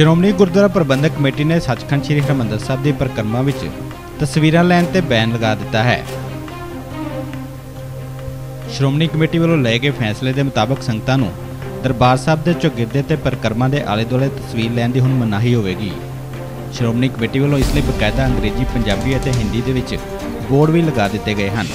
ਸ਼੍ਰੋਮਣੀ ਗੁਰਦੁਆਰਾ ਪ੍ਰਬੰਧਕ committee ਨੇ ਸੱਚਖੰਡ ਸ੍ਰੀ ਹਰਿਮੰਦਰ ਸਾਹਿਬ ਦੀ ਪਰਿਕਰਮਾ ਵਿੱਚ ਤਸਵੀਰਾਂ ਲੈਣ ਤੇ ਬੈਨ ਲਗਾ ਦਿੱਤਾ ਹੈ। ਸ਼੍ਰੋਮਣੀ ਕਮੇਟੀ ਵੱਲੋਂ ਲਏ ਗਏ ਫੈਸਲੇ ਦੇ ਮੁਤਾਬਕ ਸੰਗਤਾਂ ਨੂੰ ਦਰਬਾਰ ਸਾਹਿਬ ਦੇ ਚੌਗਿਰਦੇ ਤੇ ਪਰਿਕਰਮਾ ਦੇ ਆਲੇ-ਦੁਆਲੇ ਤਸਵੀਰ ਲੈਣ ਦੀ ਹੁਣ ਮਨਾਹੀ ਹੋਵੇਗੀ। ਸ਼੍ਰੋਮਣੀ ਕਮੇਟੀ ਵੱਲੋਂ ਇਸ ਲਈ ਬਕਾਇਦਾ ਅੰਗਰੇਜ਼ੀ, ਪੰਜਾਬੀ ਅਤੇ ਹਿੰਦੀ ਦੇ ਵਿੱਚ ਬੋਰਡ ਵੀ ਲਗਾ ਦਿੱਤੇ ਗਏ ਹਨ।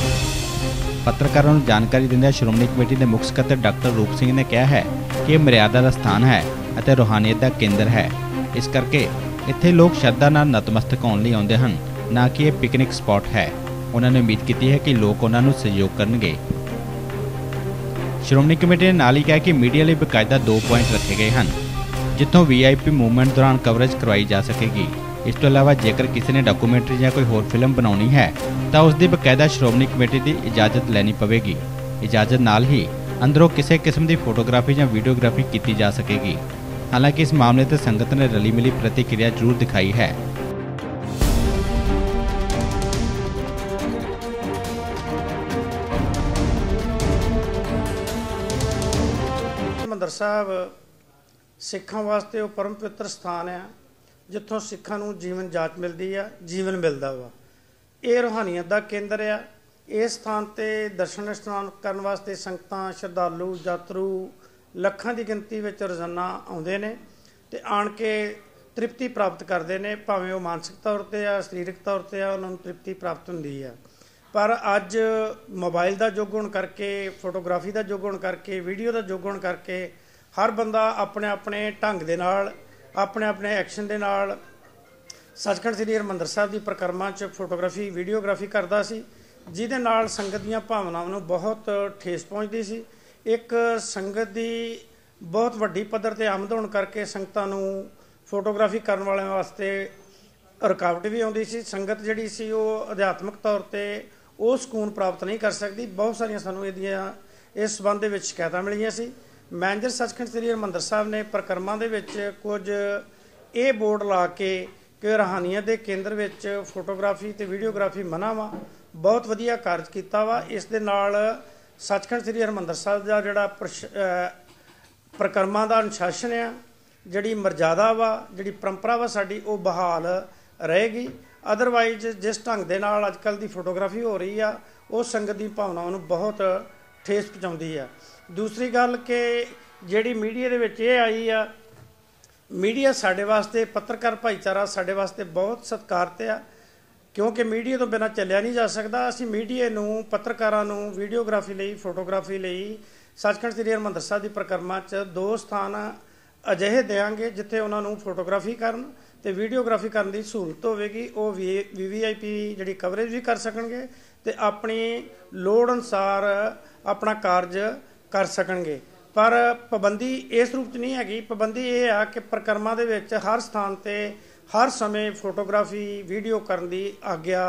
ਪੱਤਰਕਾਰਾਂ ਨੂੰ ਜਾਣਕਾਰੀ ਦਿੰਦਿਆਂ ਸ਼੍ਰੋਮਣੀ ਕਮੇਟੀ ਦੇ ਮੁੱਖ ਸਕੱਤਰ ਡਾਕਟਰ ਰੂਪ ਸਿੰਘ ਨੇ ਕਿਹਾ ਹੈ ਕਿ ਇਹ ਮਰਿਆਦਾ ਦਾ ਸਥਾਨ ਹੈ। ਅਤੇ ਰੂਹਾਨੀਅਤ ਦਾ ਕੇਂਦਰ ਹੈ। ਇਸ ਕਰਕੇ ਇੱਥੇ ਲੋਕ ਸ਼ਰਧਾ ਨਾਲ ਨਤਮਸਤਕ ਹੋਣ ਲਈ ਆਉਂਦੇ ਹਨ, ਨਾ ਕਿ ਇਹ ਪਿਕਨਿਕ ਸਪਾਟ ਹੈ। ਉਹਨਾਂ ਨੇ ਉਮੀਦ ਕੀਤੀ ਹੈ ਕਿ ਲੋਕ ਉਹਨਾਂ ਨੂੰ ਸਹਿਯੋਗ ਕਰਨਗੇ। ਸ਼੍ਰੋਮਣੀ ਕਮੇਟੀ ਨੇ ਨਾਲ ਹੀ ਕਿਹਾ ਕਿ ਮੀਡੀਆ ਲਈ ਬਕਾਇਦਾ ਦੋ ਪੁਆਇੰਟ ਰੱਖੇ ਗਏ ਹਨ, ਜਿੱਥੋਂ ਵੀਆਈਪੀ ਮੂਵਮੈਂਟ ਦੌਰਾਨ ਕਵਰੇਜ ਕਰਵਾਈ ਜਾ ਸਕੇਗੀ। ਇਸ ਤੋਂ ਇਲਾਵਾ ਜੇਕਰ ਕਿਸੇ ਨੇ ਡਾਕੂਮੈਂਟਰੀ ਜਾਂ ਕੋਈ ਹੋਰ ਫਿਲਮ ਬਣਾਉਣੀ ਹੈ, ਤਾਂ ਉਸ ਦੀ ਬਕਾਇਦਾ ਸ਼੍ਰੋਮਣੀ ਕਮੇਟੀ ਦੀ ਇਜਾਜ਼ਤ ਲੈਣੀ ਪਵੇਗੀ। ਇਜਾਜ਼ਤ ਨਾਲ ਹੀ ਅੰਦਰੋਂ ਕਿਸੇ ਕਿਸਮ ਦੀ ਫੋਟੋਗ੍ਰਾਫੀ ਜਾਂ ਵੀਡੀਓਗ੍ਰਾਫੀ ਕੀਤੀ ਜਾ ਸਕੇਗੀ। ਹਾਲਾਂਕਿ ਇਸ ਮਾਮਲੇ ਤੇ ਸੰਗਤ ਨੇ ਰਲੀ ਮਿਲੀ ਪ੍ਰਤੀਕਿਰਿਆ ਜ਼ਰੂਰ ਦਿਖਾਈ ਹੈ ਹਰਿਮੰਦਰ ਸਾਹਿਬ ਸਿੱਖਾਂ ਵਾਸਤੇ ਉਹ ਪਰਮ ਪਵਿੱਤਰ ਸਥਾਨ ਆ ਜਿੱਥੋਂ ਸਿੱਖਾਂ ਨੂੰ ਜੀਵਨ ਜਾਤ ਮਿਲਦੀ ਆ ਜੀਵਨ ਮਿਲਦਾ ਵਾ ਇਹ ਰੂਹਾਨੀਅਤ ਦਾ ਕੇਂਦਰ ਆ ਇਸ ਸਥਾਨ ਤੇ ਦਰਸ਼ਨ ਇਸ਼ਨਾਨ ਕਰਨ ਵਾਸਤੇ ਸੰਗਤਾਂ ਸ਼ਰਧਾਲੂ ਯਾਤਰੂ ਲੱਖਾਂ ਦੀ ਗਿਣਤੀ ਵਿੱਚ ਰੋਜ਼ਾਨਾ ਆਉਂਦੇ ਨੇ ਤੇ ਆਣ ਕੇ ਤ੍ਰਿਪਤੀ ਪ੍ਰਾਪਤ ਕਰਦੇ ਨੇ, ਭਾਵੇਂ ਉਹ ਮਾਨਸਿਕ ਤੌਰ ਤੇ ਆ, ਸਰੀਰਕ ਤੌਰ ਤੇ ਆ, ਉਹਨਾਂ ਨੂੰ ਤ੍ਰਿਪਤੀ ਪ੍ਰਾਪਤ ਹੁੰਦੀ ਆ। ਪਰ ਅੱਜ ਮੋਬਾਈਲ ਦਾ ਯੁੱਗ ਹੋਣ ਕਰਕੇ, ਫੋਟੋਗ੍ਰਾਫੀ ਦਾ ਯੁੱਗ ਹੋਣ ਕਰਕੇ, ਵੀਡੀਓ ਦਾ ਯੁੱਗ ਹੋਣ ਕਰਕੇ ਹਰ ਬੰਦਾ ਆਪਣੇ ਆਪਣੇ ਢੰਗ ਦੇ ਨਾਲ ਆਪਣੇ ਆਪਣੇ ਐਕਸ਼ਨ ਦੇ ਨਾਲ ਸੱਚਖੰਡ ਸ੍ਰੀ ਹਰਿਮੰਦਰ ਸਾਹਿਬ ਦੀ ਪ੍ਰਕਰਮਾ 'ਚ ਫੋਟੋਗ੍ਰਾਫੀ, ਵੀਡੀਓਗ੍ਰਾਫੀ ਕਰਦਾ ਸੀ, ਜਿਹਦੇ ਨਾਲ ਸੰਗਤ ਦੀਆਂ ਭਾਵਨਾਵਾਂ ਨੂੰ ਬਹੁਤ ਠੇਸ ਪਹੁੰਚਦੀ ਸੀ। ਇੱਕ ਸੰਗਤ ਦੀ ਬਹੁਤ ਵੱਡੀ ਪੱਧਰ ਤੇ ਆਮਦ ਹੋਣ ਕਰਕੇ ਸੰਗਤਾਂ ਨੂੰ ਫੋਟੋਗ੍ਰਾਫੀ ਕਰਨ ਵਾਲਿਆਂ ਵਾਸਤੇ ਰੁਕਾਵਟ ਵੀ ਆਉਂਦੀ ਸੀ। ਸੰਗਤ ਜਿਹੜੀ ਸੀ ਉਹ ਅਧਿਆਤਮਿਕ ਤੌਰ ਤੇ ਉਹ ਸਕੂਨ ਪ੍ਰਾਪਤ ਨਹੀਂ ਕਰ ਸਕਦੀ। ਬਹੁਤ ਸਾਰੀਆਂ ਸਾਨੂੰ ਇਹਦੀਆਂ ਇਸ ਸਬੰਧ ਦੇ ਵਿੱਚ ਸ਼ਿਕਾਇਤਾਂ ਮਿਲੀਆਂ ਸੀ। ਮੈਨੇਜਰ ਸੱਚਖੰਡ ਸ੍ਰੀ ਹਰਿਮੰਦਰ ਸਾਹਿਬ ਨੇ ਪ੍ਰਕਰਮਾਂ ਦੇ ਵਿੱਚ ਕੁਝ ਇਹ ਬੋਰਡ ਲਾ ਕੇ ਕਿ ਰਹਾਨੀਅਤ ਦੇ ਕੇਂਦਰ ਵਿੱਚ ਫੋਟੋਗ੍ਰਾਫੀ ਤੇ ਵੀਡੀਓਗ੍ਰਾਫੀ ਮਨਾ ਵਾ ਬਹੁਤ ਵਧੀਆ ਕਾਰਜ ਕੀਤਾ ਵਾ। ਇਸ ਦੇ ਨਾਲ ਸੱਚਖੰਡ ਸ੍ਰੀ ਹਰਿਮੰਦਰ ਸਾਹਿਬ ਦਾ ਜਿਹੜਾ ਪ੍ਰਸ਼- ਅਹ ਪ੍ਰਕਰਮਾਂ ਦਾ ਅਨੁਸ਼ਾਸਨ ਆ, ਜਿਹੜੀ ਮਰਜ਼ਾਦਾ ਵਾ, ਜਿਹੜੀ ਪਰੰਪਰਾ ਵਾ ਸਾਡੀ, ਉਹ ਬਹਾਲ ਰਹੇਗੀ। ਅਦਰਵਾਈਜ਼ ਜਿਸ ਢੰਗ ਦੇ ਨਾਲ ਅੱਜ ਅੱਜਕੱਲ ਦੀ ਫੋਟੋਗ੍ਰਾਫੀ ਹੋ ਰਹੀ ਆ, ਉਹ ਸੰਗਤ ਦੀ ਭਾਵਨਾਵਾਂ ਨੂੰ ਬਹੁਤ ਠੇਸ ਪਹੁੰਚਾਉਂਦੀ ਆ। ਦੂਸਰੀ ਗੱਲ ਕਿ ਜਿਹੜੀ ਮੀਡੀਆ ਦੇ ਵਿੱਚ ਇਹ ਆਈ ਆ, ਮੀਡੀਆ ਸਾਡੇ ਵਾਸਤੇ ਪੱਤਰਕਾਰ ਭਾਈਚਾਰਾ ਸਾਡੇ ਵਾਸਤੇ ਬਹੁਤ ਸਤਿਕਾਰਤ ਆ। ਕਿਉਂਕਿ ਮੀਡੀਆ ਤੋਂ ਬਿਨਾਂ ਚੱਲਿਆ ਨਹੀਂ ਜਾ ਸਕਦਾ। ਅਸੀਂ ਮੀਡੀਆ ਨੂੰ, ਪੱਤਰਕਾਰਾਂ ਨੂੰ, ਵੀਡੀਓਗ੍ਰਾਫੀ ਲਈ, ਫੋਟੋਗ੍ਰਾਫੀ ਲਈ ਸੱਚਖੰਡ ਸ੍ਰੀ ਹਰਿਮੰਦਰ ਸਾਹਿਬ ਦੀ ਪ੍ਰਕਰਮਾ 'ਚ ਦੋ ਸਥਾਨ ਅਜਿਹੇ ਦੇਾਂਗੇ ਜਿੱਥੇ ਉਹਨਾਂ ਨੂੰ ਫੋਟੋਗ੍ਰਾਫੀ ਕਰਨ ਤੇ ਵੀਡੀਓਗ੍ਰਾਫੀ ਕਰਨ ਦੀ ਸਹੂਲਤ ਹੋਵੇਗੀ। ਉਹ ਵੀਵੀਆਈਪੀ ਜਿਹੜੀ ਕਵਰੇਜ ਵੀ ਕਰ ਸਕਣਗੇ ਤੇ ਆਪਣੀ ਲੋੜ ਅਨਸਾਰ ਆਪਣਾ ਕਾਰਜ ਕਰ ਸਕਣਗੇ। ਪਰ ਪਾਬੰਦੀ ਇਸ ਰੂਪ 'ਚ ਨਹੀਂ ਹੈਗੀ। ਪਾਬੰਦੀ ਇਹ ਆ ਕਿ ਪ੍ਰਕਰਮਾਂ ਦੇ ਵਿੱਚ ਹਰ ਸਥਾਨ ਤੇ ਹਰ ਸਮੇਂ ਫੋਟੋਗ੍ਰਾਫੀ ਵੀਡੀਓ ਕਰਨ ਦੀ ਆਗਿਆ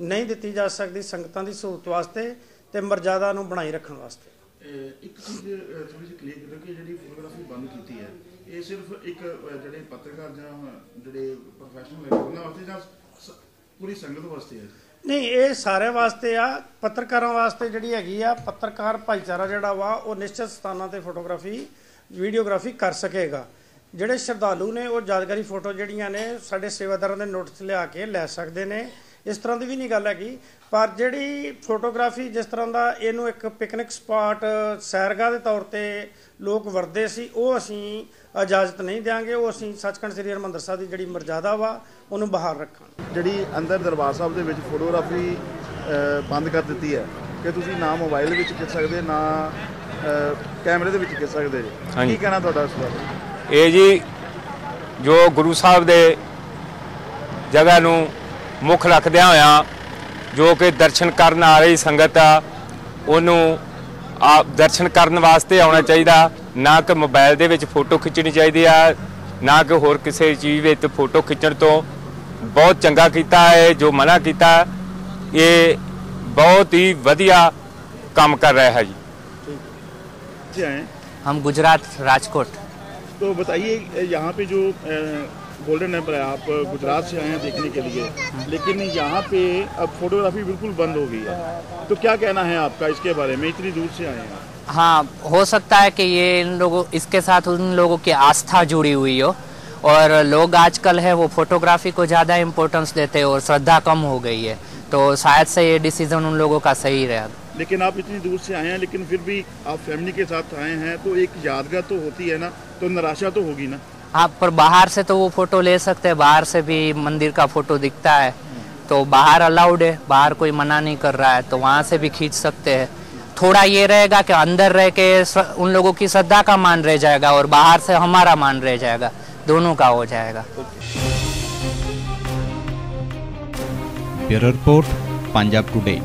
ਨਹੀਂ ਦਿੱਤੀ ਜਾ ਸਕਦੀ ਸੰਗਤਾਂ ਦੀ ਸਹੂਲਤ ਵਾਸਤੇ ਤੇ ਮਰਜ਼ਾਦਾ ਨੂੰ ਬਣਾਈ ਰੱਖਣ ਵਾਸਤੇ। ਇੱਕ ਚੀਜ਼ ਥੋੜੀ ਜਿਹੀ ਕਲੀਅਰ ਕਰੋ ਕਿ ਜਿਹੜੀ ਫੋਟੋਗ੍ਰਾਫੀ ਬੰਦ ਕੀਤੀ ਹੈ ਇਹ ਸਿਰਫ ਇੱਕ ਜਿਹੜੇ ਪੱਤਰਕਾਰ ਜਾਂ ਜਿਹੜੇ ਪ੍ਰੋਫੈਸ਼ਨਲ ਹੈ ਉਹਨਾਂ ਵਾਸਤੇ ਜਾਂ ਪੂਰੀ ਸੰਗਤ ਵਾਸਤੇ ਹੈ? ਨਹੀਂ ਇਹ ਸਾਰਿਆਂ ਵਾਸਤੇ ਆ ਪੱਤਰਕਾਰਾਂ ਵਾਸਤੇ ਜਿਹੜੀ ਹੈਗੀ ਆ ਪੱਤਰਕਾਰ ਭਾਈਚਾਰਾ ਜਿਹੜਾ ਵਾ ਉਹ ਨਿਸ਼ਚਿਤ ਸਥਾਨਾਂ ਤੇ ਫੋਟੋਗ੍ਰਾਫੀ ਵੀਡੀਓਗ੍ਰਾਫੀ ਕਰ ਸਕੇਗਾ। ਜਿਹੜੇ ਸ਼ਰਧਾਲੂ ਨੇ ਉਹ ਯਾਦਗਾਰੀ ਫੋਟੋ ਜਿਹੜੀਆਂ ਨੇ ਸਾਡੇ ਸੇਵਾਦਾਰਾਂ ਦੇ ਨੋਟਿਸ ਲਿਆ ਕੇ ਲੈ ਸਕਦੇ ਨੇ। ਇਸ ਤਰ੍ਹਾਂ ਦੀ ਵੀ ਨਹੀਂ ਗੱਲ ਹੈਗੀ ਪਰ ਜਿਹੜੀ ਫੋਟੋਗ੍ਰਾਫੀ ਜਿਸ ਤਰ੍ਹਾਂ ਦਾ ਇਹਨੂੰ ਇੱਕ ਪਿਕਨਿਕ ਸਪਾਟ ਸੈਰਗਾਹ ਦੇ ਤੌਰ ਤੇ ਲੋਕ ਵਰਦੇ ਸੀ ਉਹ ਅਸੀਂ ਇਜਾਜ਼ਤ ਨਹੀਂ ਦਿਆਂਗੇ। ਉਹ ਅਸੀਂ ਸੱਚਖੰਡ ਸ੍ਰੀ ਹਰਿਮੰਦਰ ਸਾਹਿਬ ਦੀ ਜਿਹੜੀ ਮਰਜ਼ਾਦਾ ਵਾ ਉਹਨੂੰ ਬਹਾਲ ਰੱਖਾਂਗੇ। ਜਿਹੜੀ ਅੰਦਰ ਦਰਬਾਰ ਸਾਹਿਬ ਦੇ ਵਿੱਚ ਫੋਟੋਗ੍ਰਾਫੀ ਬੰਦ ਕਰ ਦਿੱਤੀ ਹੈ ਕਿ ਤੁਸੀਂ ਨਾ ਮੋਬਾਈਲ ਵਿੱਚ ਖਿੱਚ ਸਕਦੇ ਨਾ ਕੈਮਰੇ ਦੇ ਵਿੱਚ ਖਿੱਚ ਸਕਦੇ ਜੀ। ਕੀ ਕਹਿਣਾ ਤੁਹਾਡਾ ਇਸ ਬਾਰੇ? ਇਹ ਜੀ ਜੋ ਗੁਰੂ ਸਾਹਿਬ ਦੇ ਜਗ੍ਹਾ ਨੂੰ ਮੁੱਖ ਰੱਖਦਿਆਂ ਹੋਇਆਂ ਜੋ ਕਿ ਦਰਸ਼ਨ ਕਰਨ ਆ ਰਹੀ ਸੰਗਤ ਆ ਉਹਨੂੰ ਆਪ ਦਰਸ਼ਨ ਕਰਨ ਵਾਸਤੇ ਆਉਣਾ ਚਾਹੀਦਾ ਨਾ ਕਿ ਮੋਬਾਈਲ ਦੇ ਵਿੱਚ ਫੋਟੋ ਖਿੱਚਣੀ ਚਾਹੀਦੀ ਆ ਨਾ ਕਿ ਹੋਰ ਕਿਸੇ ਚੀਜ਼ ਵਿੱਚ ਫੋਟੋ ਖਿੱਚਣ ਤੋਂ ਬਹੁਤ ਚੰਗਾ ਕੀਤਾ ਹੈ ਜੋ ਮਨਾ ਕੀਤਾ ਇਹ ਬਹੁਤ ਹੀ ਵਧੀਆ ਕੰਮ ਕਰ ਰਿਹਾ ਹੈ ਜੀ जी आए हम गुजरात राजकोट तो बताइए, यहाँ पे जो गोल्डन टेंपल है आप गुजरात से आए हैं देखने के लिए, लेकिन यहाँ पे अब फोटोग्राफी बिल्कुल बंद हो गई है। तो क्या कहना है आपका इसके बारे में? इतनी दूर से आए हैं हाँ हो सकता है कि ये इन लोगों, इसके साथ उन लोगों की आस्था जुड़ी हुई हो, और लोग आजकल है वो फोटोग्राफी को ज़्यादा इम्पोर्टेंस देते हैं और श्रद्धा कम हो गई है। तो शायद से ये डिसीज़न उन लोगों का सही रहा लेकिन आप इतनी दूर से आए हैं लेकिन फिर भी आप फैमिली के साथ आए हैं तो एक यादगार तो होती है ना तो निराशा तो होगी ना। आप पर बाहर से तो वो फ़ोटो ले सकते हैं बाहर से भी मंदिर का फ़ोटो दिखता है। तो बाहर अलाउड है बाहर कोई मना नहीं कर रहा है तो वहाँ से भी खींच सकते हैं। थोड़ा ये रहेगा कि अंदर रह के उन लोगों की श्रद्धा का मान रह जाएगा और बाहर से हमारा मान रह जाएगा दोनों का हो जाएगा। Report Punjab today.